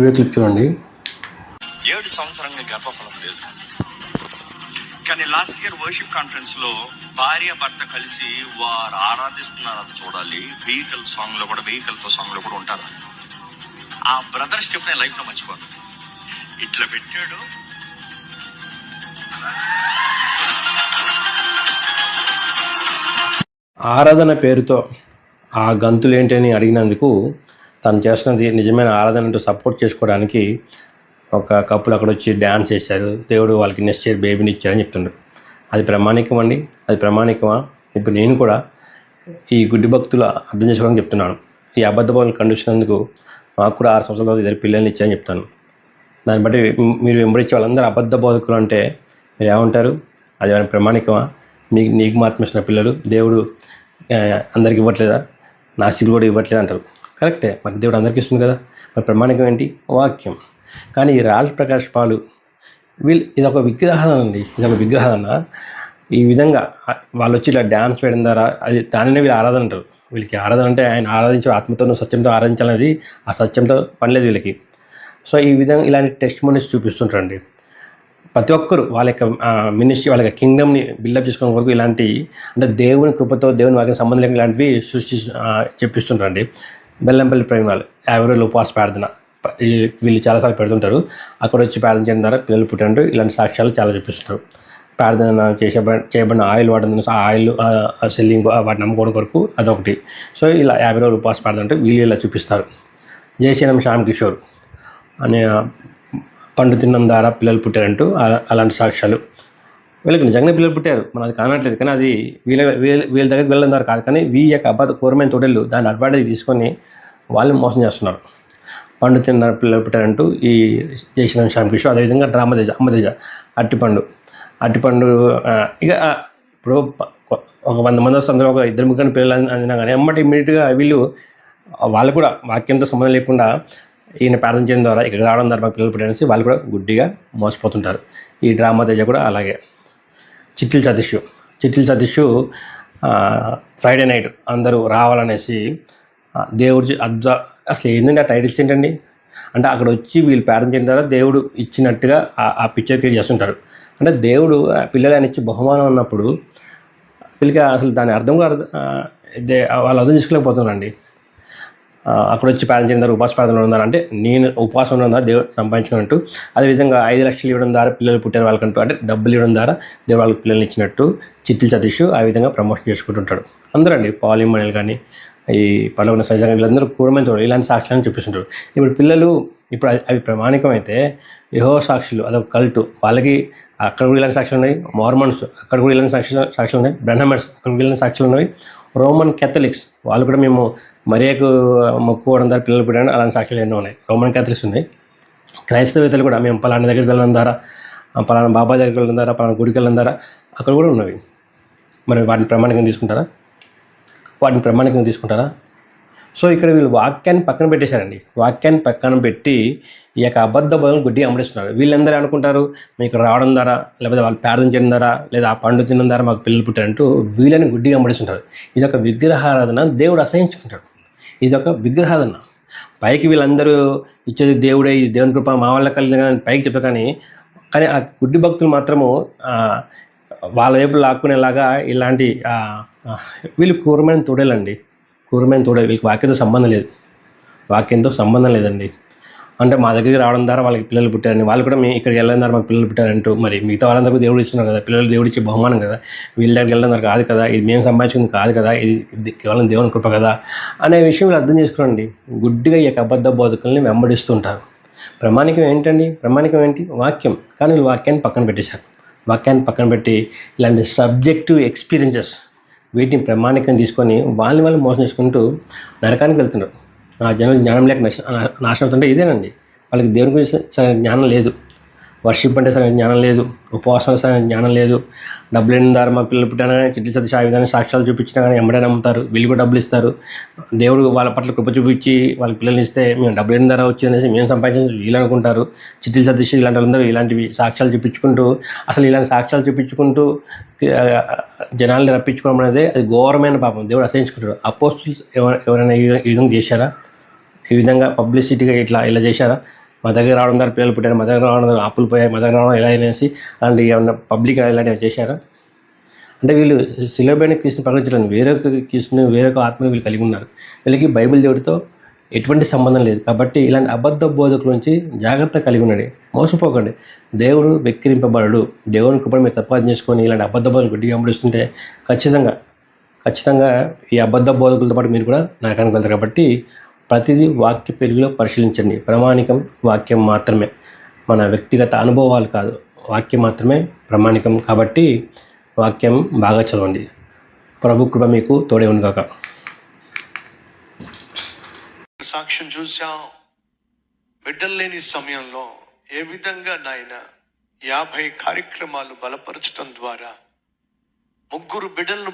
Video clip చూడండి. ఏడు సంవత్సరంగా గర్భఫలం లేదు. కానీ లాస్ట్ ఇయర్ వర్షిప్ కాన్ఫరెన్స్లో భార్య భర్త కలిసి వారు ఆరాధిస్తున్నారు అది చూడాలి. వెహికల్ సాంగ్లో కూడా వెహికల్తో సాంగ్లో కూడా ఉంటారు. ఆ బ్రదర్ స్టెప్ నేను లైఫ్లో మర్చిపోను. ఇట్లా పెట్టాడు. ఆరాధన పేరుతో ఆ గంతులు ఏంటి అని అడిగినందుకు తను చేస్తున్నది నిజమైన ఆరాధన అంటూ సపోర్ట్ చేసుకోవడానికి ఒక కప్పులు అక్కడ వచ్చి డ్యాన్స్ చేశారు. దేవుడు వాళ్ళకి నెక్స్ట్ ఇయర్ బేబీని ఇచ్చారని చెప్తుండ్రు అది ప్రమాణికం అండి. అది ప్రమాణికమా? ఇప్పుడు నేను కూడా ఈ గుడ్డి భక్తులు అర్థం చేసుకోవడానికి చెప్తున్నాను. ఈ అబద్ధ బోధనలు ఖండించినందుకు మాకు కూడా ఆరు సంవత్సరాల తర్వాత ఇద్దరు పిల్లల్ని ఇచ్చారని చెప్తాను. దాన్ని బట్టి మీరు వెంబడించే వాళ్ళందరూ అబద్ధ బోధకులు అంటే మీరు ఏమంటారు? అది ఏమైనా ప్రమాణికమా? మీకు నీకు మాత్రం ఇచ్చిన పిల్లలు దేవుడు అందరికి ఇవ్వట్లేదా? నాస్తికులు కూడా ఇవ్వట్లేదు అంటారు కరెక్టే. మరి దేవుడు అందరికీ ఇస్తుంది కదా. మరి ప్రమాణికం ఏంటి? వాక్యం. కానీ ఈ రాజ్ ప్రకాష్ పాలు వీళ్ళు ఇది ఒక విగ్రహం అండి. ఇది ఒక విగ్రహం ఈ విధంగా వాళ్ళు వచ్చి ఇలా డ్యాన్స్ వేయడం ద్వారా అది దానినే వీళ్ళు ఆరాధన అంటారు. వీళ్ళకి ఆరాధన అంటే ఆయన ఆరాధించే ఆత్మతోనూ సత్యంతో ఆరాధించాలనేది ఆ సత్యంతో పనిలేదు వీళ్ళకి. సో ఈ విధంగా ఇలాంటి టెస్ట్ మోనీస్ చూపిస్తుంటారండి. ప్రతి ఒక్కరు వాళ్ళ యొక్క మినిస్ట్రీ వాళ్ళ యొక్క కింగ్డమ్ని బిల్డప్ చేసుకోవడం వరకు ఇలాంటి అంటే దేవుని కృపతో దేవుని వారికి సంబంధం లేకుండా ఇలాంటివి సృష్టి చెప్పిస్తుంటారండి. బెల్లంపల్లి ప్రేమ యాభై ఉపవాస ప్రార్థన. వీళ్ళు చాలాసార్లు పెడుతుంటారు. అక్కడ వచ్చి ప్రార్థన చేయడం ద్వారా పిల్లలు పుట్టినట్టు ఇలాంటి సాక్ష్యాలు చాలా చూపిస్తారు ప్రార్థన చేసే చేయబడిన ఆయిల్ వాడడం ఆయిల్ సెల్లింగ్ వాటిని అమ్ముకోవడం కొరకు అదొకటి. సో ఇలా యాభై రోజులు ఉపవాస ప్రార్థన అంటే వీళ్ళు ఇలా చూపిస్తారు. జయశీలం శ్యామ్ కిషోర్ అనే పండు తిన్నం ద్వారా పిల్లలు పుట్టారంటూ అలాంటి సాక్ష్యాలు. వీళ్ళకి నిజంగా పిల్లలు పుట్టారు. మనం అది కానట్లేదు. కానీ అది వీళ్ళ వీళ్ళ వీళ్ళ దగ్గరికి వెళ్ళడం కాదు. కానీ వీ యొక్క అబ్బాయి కూరమైన తోటలు దాన్ని అడ్వాంటేజ్ తీసుకొని వాళ్ళని మోసం చేస్తున్నారు. పండు తిన్న పిల్లలు పుట్టారంటూ ఈ జయశ్రీరామ్ శ్యామ్ కిషోర్ అదేవిధంగా డ్రామదేజ అమ్మదేజ అట్టిపండు అట్టిపండు ఇక ఇప్పుడు ఒక వంద మంది వస్తే అందులో ఒక ఇద్దరు ముగ్గురు పిల్లలు అందినా కానీ అమ్మటి ఇమ్మీడియట్గా వీళ్ళు వాళ్ళు కూడా వాక్యంతో సంబంధం లేకుండా ఈయన ప్రార్థన చేయడం ద్వారా ఇక్కడ రావడం ద్వారా పిల్లలు పుట్టేసి వాళ్ళు కూడా గుడ్డిగా మోసపోతుంటారు. ఈ డ్రామా తేజ కూడా అలాగే. చిట్టిల్ సతీష్ చిట్టిల్ సతీష్ ఫ్రైడే నైట్ అందరూ రావాలనేసి దేవుడి దేవుడు అసలు ఏంటంటే ఆ టైటిల్స్ ఏంటండి? అంటే అక్కడ వచ్చి వీళ్ళు ప్రార్థన చేయడం ద్వారా దేవుడు ఇచ్చినట్టుగా ఆ- పిక్చర్ క్రియేట్ చేస్తుంటారు. అంటే దేవుడు ఆ పిల్లలు ఆయన ఇచ్చి బహుమానం ఉన్నప్పుడు వీళ్ళకి అసలు దాని అర్థం కూడా అర్థం వాళ్ళు అర్థం చేసుకోలేకపోతున్నారండి. అక్కడ వచ్చి ప్రార్థన చేయడం ద్వారా ఉపవాస ప్రార్థనలో ఉన్నారు. అంటే నేను ఉపవాసం ఉండడం ద్వారా దేవుడు సంపాదించుకున్నట్టు అదేవిధంగా ఐదు లక్షలు ఇవ్వడం ద్వారా పిల్లలు పుట్టిన వాళ్ళకంటూ అంటే డబ్బులు ఇవ్వడం ద్వారా దేవుడు వాళ్ళకి పిల్లల్ని ఇచ్చినట్టు చిట్టిల్ సతీష్ ఆ విధంగా ప్రమోషన్ చేసుకుంటుంటాడు. అందరూ అండి పాలిమణిలు కానీ ఈ పలవన సైజంగా వీళ్ళందరూ క్రూరమైన చూడాలి ఇలాంటి సాక్ష్యాలను చూపిస్తుంటారు. ఇప్పుడు పిల్లలు ఇప్పుడు అవి- ప్రమాణికమైతే యహో సాక్షులు అదొక కల్టు వాళ్ళకి అక్కడ కూడా ఇలాంటి సాక్షులు ఉన్నాయి. మార్మన్స్ అక్కడ కూడా ఇలాంటి సాక్షి సాక్షులు ఉన్నాయి. బ్రహ్మన్స్ అక్కడ కూడా ఇలాంటి సాక్షులు ఉన్నాయి. రోమన్ కేథలిక్స్ వాళ్ళు కూడా మేము మరియకు మొక్కుకోవడం ద్వారా పిల్లలు పెట్టాను అలాంటి సాక్షులు ఎన్నో ఉన్నాయి. రోమన్ క్యాథలిక్స్ ఉన్నాయి. క్రైస్తవేతలు కూడా మేము పలానా దగ్గరికి వెళ్ళడం ద్వారా పలానా బాబా దగ్గరికి వెళ్ళడం ద్వారా పలానా గుడికి వెళ్ళడం ద్వారా అక్కడ కూడా ఉన్నవి. మరి వాటిని ప్రమాణికం తీసుకుంటారా? వాటిని ప్రమాణికంగా తీసుకుంటారా? సో ఇక్కడ వీళ్ళు వాక్యాన్ని పక్కన పెట్టేశారండి. వాక్యాన్ని పక్కన పెట్టి ఈ యొక్క అబద్ధ బదులు గుడ్డి అమడిస్తున్నారు వీళ్ళందరూ అనుకుంటారు? మీకు రావడం ద్వారా లేకపోతే వాళ్ళు ప్రార్థన చేయడం ద్వారా లేదా ఆ పండు తినడం ద్వారా మాకు పిల్లలు పుట్టారంటూ వీళ్ళని గుడ్డిగా అమడిస్తుంటారు ఇది ఒక విగ్రహారాధన దేవుడు అసహించుకుంటాడు. ఇది ఒక విగ్రహారాధన. పైకి వీళ్ళందరూ ఇచ్చేది దేవుడే ఇది దేవుని కృప మా వాళ్ళ కలిగిన పైకి చెప్పారు కానీ కానీ ఆ గుడ్డి భక్తులు మాత్రము వాళ్ళ వైపు లాక్కునేలాగా ఇలాంటి వీళ్ళు క్రూరమైన తోడేలండి. క్రూరమైన తోడే వీళ్ళకి వాక్యంతో సంబంధం లేదు. వాక్యంతో సంబంధం లేదండి. అంటే మా దగ్గరికి రావడం ద్వారా వాళ్ళకి పిల్లలు పుట్టారని వాళ్ళు కూడా మీ ఇక్కడికి వెళ్ళడం ద్వారా మాకు పిల్లలు పుట్టారంటూ మరి మిగతా వాళ్ళందరూ దేవుడు ఇస్తున్నారు కదా పిల్లలు దేవుడు ఇచ్చే బహుమానం కదా వీళ్ళ దగ్గరికి వెళ్ళడం కాదు కదా ఇది మేము సంపాదించుకుంది కాదు కదా ఇది ఇది కేవలం దేవుని కృప కదా అనే విషయం వీళ్ళు అర్థం చేసుకోండి గుడ్డిగా ఈ యొక్క అబద్ధ బోధకుల్ని వెంబడిస్తుంటారు. ప్రమాణికం ఏంటండి? ప్రమాణికం ఏంటి? వాక్యం. కానీ వీళ్ళు వాక్యాన్ని పక్కన పెట్టేశారు. వాక్యాన్ని పక్కన పెట్టి ఇలాంటి సబ్జెక్టివ్ ఎక్స్పీరియన్సెస్ వీటిని ప్రమాణికం తీసుకొని వాళ్ళని వాళ్ళు మోసం చేసుకుంటూ నరకానికి వెళ్తున్నారు. ఆ జనం జ్ఞానం లేక నశ నాశనం అవుతుంటే ఇదేనండి. వాళ్ళకి దేవుని గురించి జ్ఞానం లేదు. వర్షిప్ అంటే సరైన జ్ఞానం లేదు ఉపవాసం సరైన జ్ఞానం లేదు. డబ్బులు ఎన్ని ద్వారా మా పిల్లలు పుట్టినా కానీ చిట్టి సతీష్ ఆ విధంగా సాక్ష్యాలు చూపించినా కానీ ఎమ్మడే నమ్ముతారు. వీళ్ళు కూడా డబ్బులు ఇస్తారు. దేవుడు వాళ్ళ పట్ల కృప చూపించి వాళ్ళ పిల్లల్ని ఇస్తే మేము డబ్బులు ఎన్ని ద్వారా వచ్చిందనేసి మేము సంపాదించి వీళ్ళు అనుకుంటారు. చిట్టి సతీష్ ఇలాంటి వాళ్ళందరూ ఇలాంటివి సాక్ష్యాలు చూపించుకుంటూ అసలు ఇలాంటి సాక్ష్యాలు చూపించుకుంటూ జనాల్ని రప్పించుకోవడం అనేది అది ఘోరమైన పాపం. దేవుడు అసహించుకుంటాడు. అపోస్టుల్స్ ఎవరైనా ఈ విధంగా చేశారా? ఈ విధంగా పబ్లిసిటీగా ఇట్లా ఇలా చేశారా? మా దగ్గర రావడం ద్వారా పిల్లలు పుట్టారు మా దగ్గర రావడం ద్వారా అప్పులు పోయాయి మా దగ్గర రావడం ఎలా అనేసి అలాంటి ఏమన్నా పబ్లిక్ ఇలాంటివి చేశారా? అంటే వీళ్ళు శిలబైన క్రీస్తుని ప్రకటించలేదు వేరొక క్రీస్తుని వేరొక ఆత్మని వీళ్ళు కలిగి ఉన్నారు. వీళ్ళకి బైబిల్ దేవుడితో ఎటువంటి సంబంధం లేదు. కాబట్టి ఇలాంటి అబద్ధ బోధకుల నుంచి జాగ్రత్త కలిగి ఉండండి. మోసపోకండి. దేవుడు వెక్కిరింపబడడు. దేవుని కృపను మీరు తప్పాది చేసుకొని ఇలాంటి అబద్ధ బోధలు గుడ్డిగా అమలుస్తుంటే ఖచ్చితంగా ఖచ్చితంగా ఈ అబద్ధ బోధకులతో పాటు మీరు కూడా నరకానికి వెళ్తారు కాబట్టి ప్రతిదీ వాక్య పెరుగులో పరిశీలించండి. ప్రామాణికం వాక్యం మాత్రమే. మన వ్యక్తిగత అనుభవాలు కాదు. వాక్యం మాత్రమే ప్రామాణికం కాబట్టి వాక్యం బాగా చదవండి. ప్రభు కృప మీకు తోడే ఉంది కాక సాక్ష్యం చూసాం బిడ్డలు లేని సమయంలో ఏ విధంగా నాయన యాభై కార్యక్రమాలు బలపరచడం ద్వారా ముగ్గురు బిడ్డలను